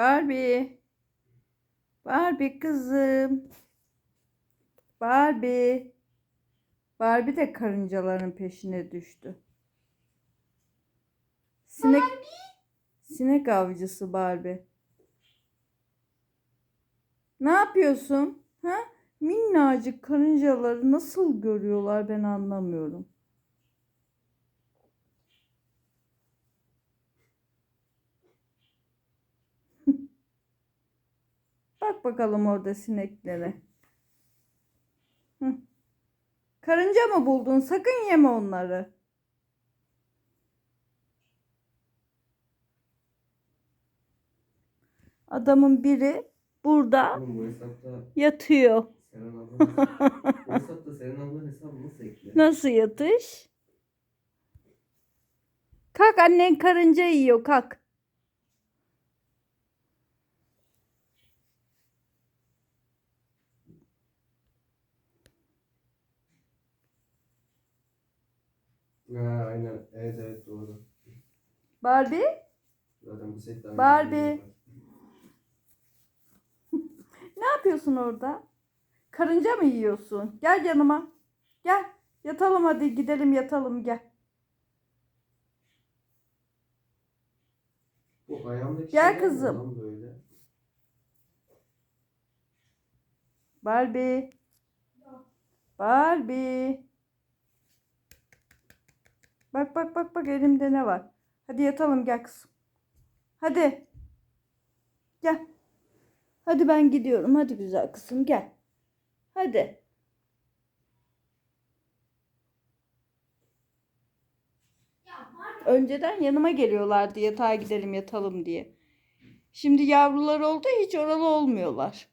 Barbie. Barbie kızım. Barbie. Barbie de karıncaların peşine düştü. Sinek Sinek avcısı Barbie. Ne yapıyorsun? Ha? Minnacık karıncaları nasıl görüyorlar ben anlamıyorum. Bak bakalım orada sineklere. Hı. Karınca mı buldun? Sakın yeme onları. Adamın biri burada Oğlum bu hesapta yatıyor. Seren abla bu hesapta Seren ablanın hesabı nasıl? Nasıl yatış? Kalk annen karınca yiyor kalk. Ha aynen. Evet evet doğru. Barbie Zaten bu set daha Barbie. ne yapıyorsun orada? Karınca mı yiyorsun? Gel yanıma. Gel. Yatalım hadi gidelim yatalım gel. Bu ayağımdaki Gel şeyler ne kızım. lan böyle? Barbie. Barbie. Bak bak bak bak elimde ne var. Hadi yatalım gel kızım. Hadi. Gel. Hadi ben gidiyorum. Hadi güzel kızım gel. Hadi. Önceden yanıma geliyorlardı yatağa gidelim yatalım diye. Şimdi yavrular oldu hiç oralı olmuyorlar.